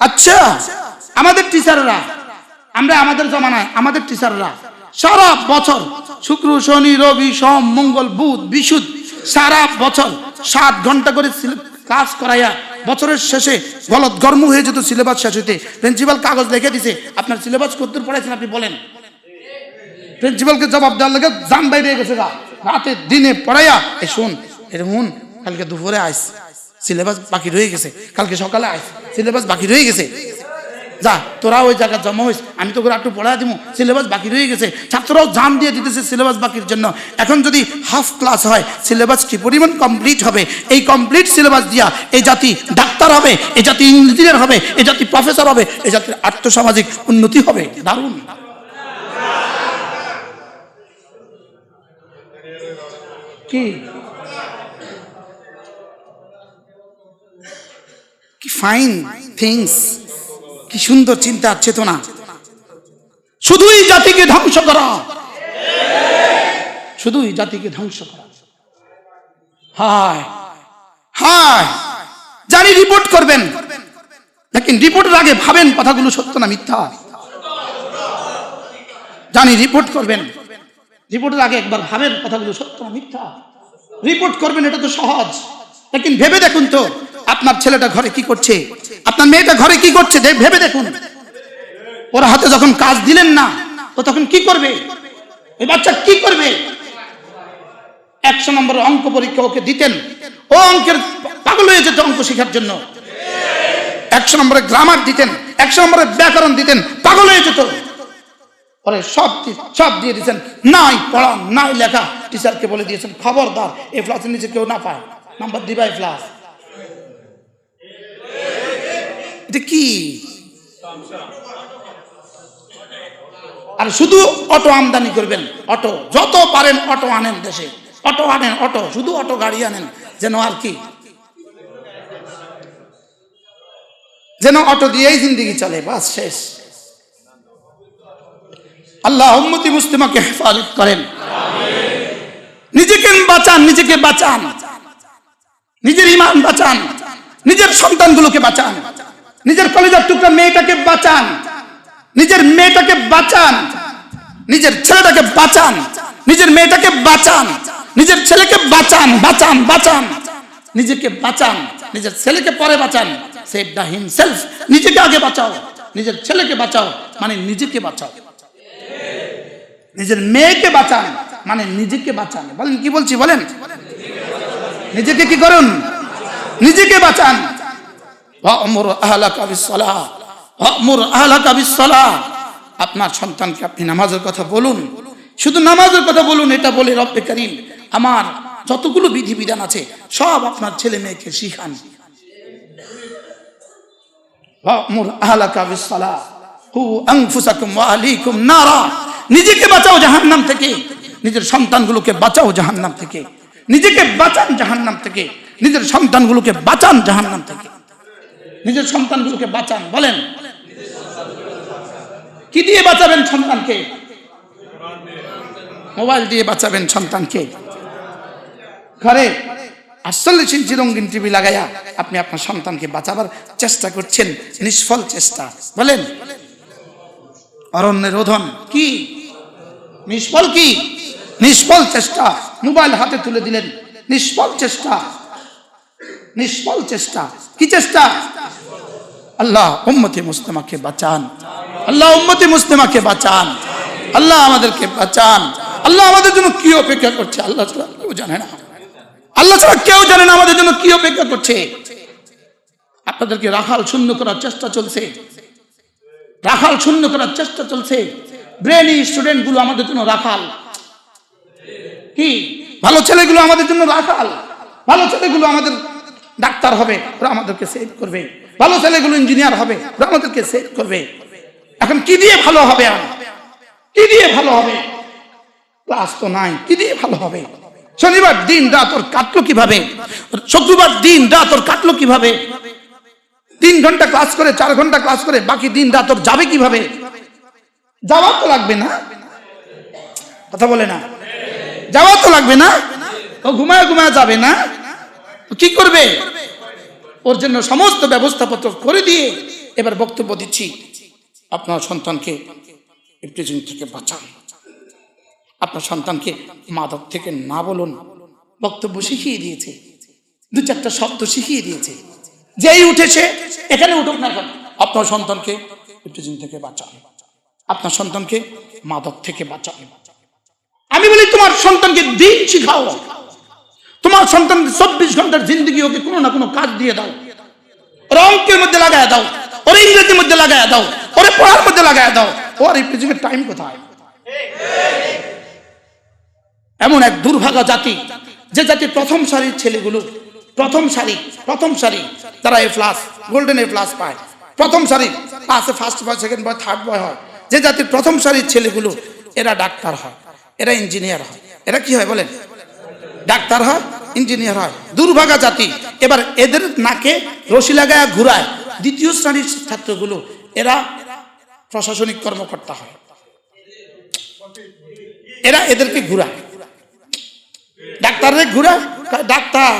আচ্ছা আমাদের টিচাররা আমরা আমাদের জমানায়, আমাদের টিচাররা সারা বছর শুক্র, শনি, রবি, সোম, মঙ্গল, বুধ বিশুদ সারা বছর সাত ঘণ্টা করে ক্লাস করাইয়া বছরের শেষে গলত গর্ম হয়ে যেত সিলেবাস শেষ হইতে। প্রিন্সিপাল কাগজ লিখে দিছে, আপনার সিলেবাস কত পড়াইছেন আপনি বলেন। প্রিন্সিপালকে জবাব দেওয়ার লাগে জান বাইরে গেছে রাতে দিনে পড়াইয়া এ শুন, এর হুন, কালকে দুপুরে আইস। সিলেবাস বাকি রয়ে গেছে। কালকে সকালে আইস সিলেবাস বাকি রয়ে গেছে। যা, তোরা ওই জায়গায় জমা হইস, আমি তো একটু পড়া দিব সিলেবাস বাকি রয়ে গেছে। ছাত্ররাও জাম দিয়ে দিতেছে সিলেবাস বাকির জন্য। এখন যদি হাফ ক্লাস হয় সিলেবাস কি পরিমাণ কমপ্লিট হবে? এই কমপ্লিট সিলেবাস দিয়া এই জাতি ডাক্তার হবে, এই জাতি ইঞ্জিনিয়ার হবে, এই জাতি প্রফেসর হবে, এই জাতির আর্থসামাজিক উন্নতি হবে। দারুণ। কি? ফাইন থিংস কি সুন্দর চিন্তা চেতনা। শুধুই জাতিকে ধ্বংস করা। শুধুই জাতিকে ধ্বংস করা। হায়। হায়। জানি রিপোর্ট করবেন। লেকিন রিপোর্টের আগে ভাবেন কথাগুলো সত্য না মিথ্যা? জানি রিপোর্ট করবেন। রিপোর্টের আগে একবার ভাবেন কথাগুলো সত্য না মিথ্যা? রিপোর্ট করবেন এটা তো সহজ। লেকিন ভেবে দেখুন তো। আপনার ছেলেটা ঘরে কি করছে? আপনার মেয়েটা ঘরে কি করছে? ভেবে দেখুন। ওর হাতে যখন কাজ দিলেন না, ও তখন কি করবে? ওই বাচ্চা কি করবে? একশো নম্বর অঙ্ক পরীক্ষা ওকে দিতেন। ও অঙ্কের পাগল হয়ে যেত অঙ্ক শেখার জন্য। একশো নম্বরে গ্রামার দিতেন, একশো নম্বরে ব্যাকরণ দিতেন, পাগল হয়ে যেত। পরে সব সব দিয়ে দিয়েছেন নাই পড়া, নাই লেখা। টিচারকে বলে দিয়েছেন, খবরদার, এ ক্লাসের নিচে কেউ না পায়। নাম্বার দিবাই ক্লাস এটা কি? আর শুধু অটো আমদানি করবেন, অটো। যত পারেন অটো আনেন দেশে। অটো আনেন, অটো। শুধু অটো গাড়ি আনেন, যেন আর কি। যেন অটো দিয়েই জিন্দিগি চলে, বাস শেষ। আল্লাহ উম্মতি মুসলিমাকে হেফাজত করেন। নিজেকে বাঁচান নিজেকে বাঁচান। নিজের ইমান বাঁচান। নিজের সন্তানগুলোকে বাঁচান। নিজের কলেজের টুকরা মেয়েটাকে বাঁচান। নিজের মেয়েটাকে বাঁচান। নিজের ছেলেটাকে বাঁচান। নিজের মেয়েটাকে বাঁচান। নিজের ছেলেকে বাঁচান বাঁচান বাঁচান। নিজেকে বাঁচান। নিজের ছেলেকে পরে বাঁচান। সেভ দ্য হিমসেলফ নিজেকে আগে বাঁচাও। নিজের ছেলেকে বাঁচাও মানে নিজেকে বাঁচাও। নিজের মেয়েকে বাঁচান মানে নিজেকে বাঁচান। বলেন, কি বলছি বলেন? নিজেকে কি করুন? নিজেকে বাঁচান। ওয়ামুর আহলাকা বিসসালাহ ওয়ামুর আহলাকা বিসসালাহ। আপনার সন্তানকে আপনি নামাজের কথা বলুন। শুধু নামাজের কথা বলুন, এটা বলে রব্বে করিম আমার যতগুলো বিধিবিধান আছে, সব আপনার ছেলে মেয়েকে শিখান। নিজেকে বাঁচাও জাহান্নাম থেকে। নিজের সন্তানগুলোকে বাঁচাও জাহান্নাম থেকে। নিজেকে বাঁচান জাহান্নাম থেকে। নিজের সন্তানগুলোকে বাঁচান জাহান্নাম থেকে। নিজের সন্তানগুলোকে বাঁচান, বলেন। কি দিয়ে বাঁচাবেন সন্তানকে? মোবাইল দিয়ে বাঁচাবেন সন্তানকে। ঘরে আটচল্লিশ ইঞ্চি রঙিন টিভি লাগাইয়া আপনি আপনার সন্তানকে বাঁচাবার চেষ্টা করছেন, নিষ্ফল চেষ্টা, বলেন। অরণ্যের রোধন কি? নিষ্ফল কি? নিষ্ফল চেষ্টা। মোবাইল হাতে তুলে দিলেন, নিষ্ফল চেষ্টা। নিষ্ফল চেষ্টা। কি চেষ্টা? আল্লাহ উম্মতি মুস্তেমাকে বাঁচান। আল্লাহ উম্মতি মুস্তেমাকে বাঁচান। আল্লাহ আমাদেরকে বাঁচান। আল্লাহ আমাদের জন্য কি অপেক্ষা করছে? আল্লাহ ছাড়া কেউ জানে না। আল্লাহ ছাড়া কেউ জানে না আমাদের জন্য কি অপেক্ষা করছে। আপনাদেরকে রাখাল শূন্য করার চেষ্টা চলছে। রাখাল শূন্য করার চেষ্টা চলছে। ব্রেনি স্টুডেন্টগুলো আমাদের জন্য রাখাল। কি? ভালো ছেলেগুলো আমাদের জন্য রাখাল। ভালো ছেলেগুলো আমাদের ডাক্তার হবে, ওরা আমাদেরকে সেভ করবে। ভালো ছেলেগুলো ইঞ্জিনিয়ার হবে, ওরা আমাদেরকে সেভ করবে। এখন কি দিয়ে ভালো হবে কি দিয়ে ভালো হবে? ক্লাস তো নাই, কি দিয়ে ভালো হবে? শনিবার দিন রাত ওর কাটলো কীভাবে? শুক্রবার দিন রাত ওর কাটলো কীভাবে? তিন ঘণ্টা ক্লাস করে, চার ঘণ্টা ক্লাস করে, বাকি দিন রাত ওর যাবে কীভাবে? যাওয়া তো লাগবে না। কথা বলে না? যাওয়া তো লাগবে না? ও ঘুমায় ঘুমায় যাবে না? কি করবে? ওর জন্য সমস্ত ব্যবস্থাপত্র করে দিয়ে এবার বক্তব্য দিচ্ছি। আপনার সন্তানকে ইফটিজিং থেকে বাঁচান। আপনার সন্তানকে মাদক থেকে না বলুন। বক্তব্য শিখিয়ে দিয়েছে। দু চারটা শব্দ শিখিয়ে দিয়েছে। যেই উঠেছে, এখানে উঠুক না কেন। আপনার সন্তানকে ইফটিজিং থেকে বাঁচান। আপনার সন্তানকে মাদক থেকে বাঁচান। আমি বলি, তোমার সন্তানকে দিন শিখাও। তোমার সন্তান চব্বিশ ঘণ্টার জিন্দগি ওকে কোনো না কোনো কাজ দিয়ে দাও। ওর অঙ্কের মধ্যে লাগায় দাও, ওর ইংরেজির মধ্যে লাগায় দাও, ওরে পড়ার মধ্যে লাগায় দাও। ওর এই পৃথিবীর টাইম কোথায়? এমন এক দুর্ভাগা জাতি, যে জাতির প্রথম সারির ছেলেগুলো, প্রথম সারি প্রথম সারি তারা A plus golden A plus পায়। প্রথম সারি ক্লাসে first boy second boy third boy হয়। যে জাতির প্রথম সারির ছেলেগুলো, এরা ডাক্তার হয়, এরা ইঞ্জিনিয়ার হয়। এরা কি হয় বলেন? ডাক্তার হয়? ইঞ্জিনিয়ার হয়, দুর্ভাগা জাতি। এবার এদের নাকে রশি লাগায় ঘুরায় দ্বিতীয় শ্রেণির ছাত্রগুলো, এরা প্রশাসনিক কর্মকর্তা হয়। এরা এদেরকে ঘুরায়। ডাক্তাররে ঘুরায় ডাক্তার,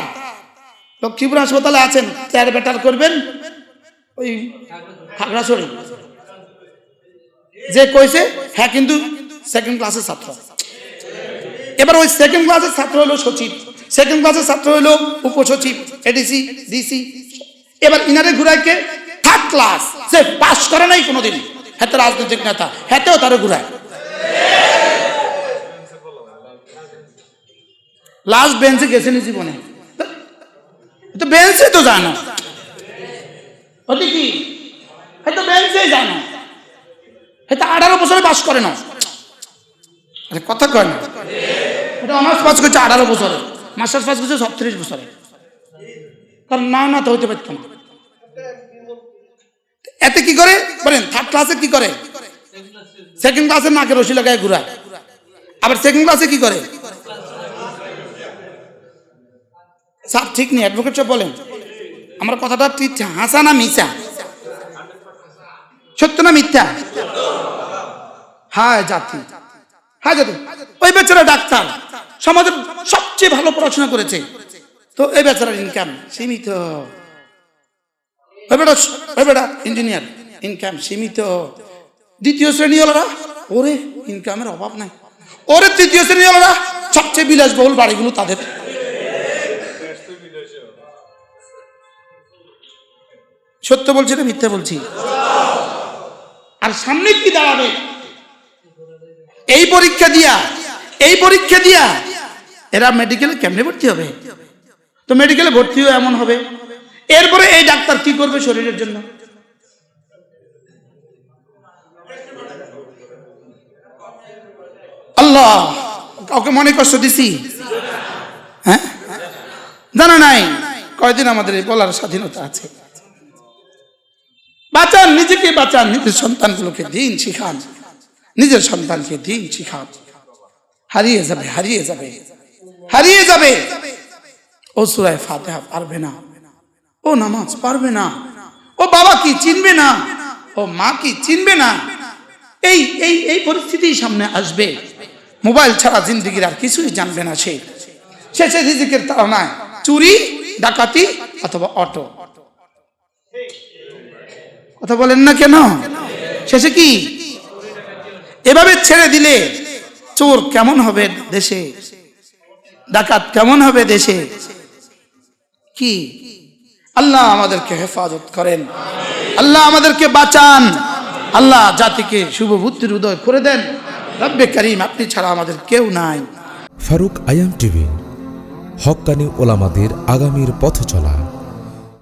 লক্ষ্মীপুর হাসপাতালে আছেন চেয়ার বেটার করবেন? ওই খাগড়াছড়ি। যে কইছে হ্যাঁ কিন্তু সেকেন্ড ক্লাসের ছাত্র। এবার ওই সেকেন্ড ক্লাসের ছাত্র হলো সচিব। সেকেন্ড ক্লাসের ছাত্র হলো উপসচিব এডিসি ডিসি এবার ইনারে ঘুরাইকে থার্ড ক্লাস সে পাস করে নাই কোনোদিন। হাতে রাজনৈতিক নেতা। হাতেও তারা ঘুরায়। লাস্ট বেঞ্চে গেছেনি জীবনে। তো বেঞ্চে তো জানো। ওটি কি? হয়তো বেঞ্চেই জানো। হয়তো আঠারো বছরে পাস করে না কথা কয় না। এটা অনার্স পাস করছে আঠারো বছরে। মাস্টার্স পাস করছে ছত্রিশ বছরে। কারণ না না তো হইতে পারতো না। এতে কি করে? বলেন থার্ড ক্লাসে কি করে? সেকেন্ড ক্লাসে নাকে রশি লাগায় ঘুরায়। আবার সেকেন্ড ক্লাসে কি করে? স্যার, ঠিক নেই অ্যাডভোকেট সাহেব বলেন। আমার কথাটা ঠিক হাসা না মিশা সত্য না মিথ্যা? হায় জাতি। হায় জাতি। ওই বেচারা ডাক্তার। সমাজের সবচেয়ে ভালো পড়াশোনা করেছে। তো এই বেচারার ইনকাম সীমিত। ইঞ্জিনিয়ার ইনকাম সীমিত। দ্বিতীয় শ্রেণি হলরা ওরে ইনকামের অভাব নাই। ওরে, তৃতীয় শ্রেণি হলরা সবচেয়ে বিলাসবহুল বাড়িগুলো তাদের। সত্য বলছি না মিথ্যা বলছি? আর সামনে কি দাঁড়াবে? এই পরীক্ষা দিয়া এই পরীক্ষা দিয়া এরা মেডিকেলে কেমনে ভর্তি হবে? তো মেডিকেলে ভর্তিও এমন হবে। এরপরে এই ডাক্তার কি করবে শরীরের জন্য? আল্লাহ, কাউকে মনে কষ্ট দিছি? হ্যাঁ? জানা নাই। কয়দিন আমাদের এই বলার স্বাধীনতা আছে। বাঁচান, নিজেকে বাঁচান, নিজের সন্তানগুলোকে দিন শিখান। নিজের সন্তানকে দিন শিখান। হারিয়ে যাবে হারিয়ে যাবে হারিয়ে যাবে। ও সুরায় ফাতেহা পারবে না। ও নামাজ পারবে না। ও বাবা কি চিনবে না? ও মা কি চিনবে না? এই এই এই পরিস্থিতি সামনে আসবে। মোবাইল ছাড়া জিন্দগির আর কিছুই জানবে না সে। শেষে রিজিকের তাড়নায় চুরি, ডাকাতি অথবা অটো। কথা বলেন না কেন? শেষে কি? এভাবে ছেড়ে দিলে চোর কেমন হবে দেশে? ডাকাত কেমন হবে দেশে? কি? আল্লাহ আমাদেরকে হেফাজত করেন। আল্লাহ আমাদেরকে বাঁচান। আল্লাহ জাতিকে শুভ বুদ্ধির উদয় করে দেন। রব্বে করিম, আপনি ছাড়া আমাদের কেউ নাই। ফারুক আয়াম টিভি হকানি ওলামাদের আগামীর পথ চলা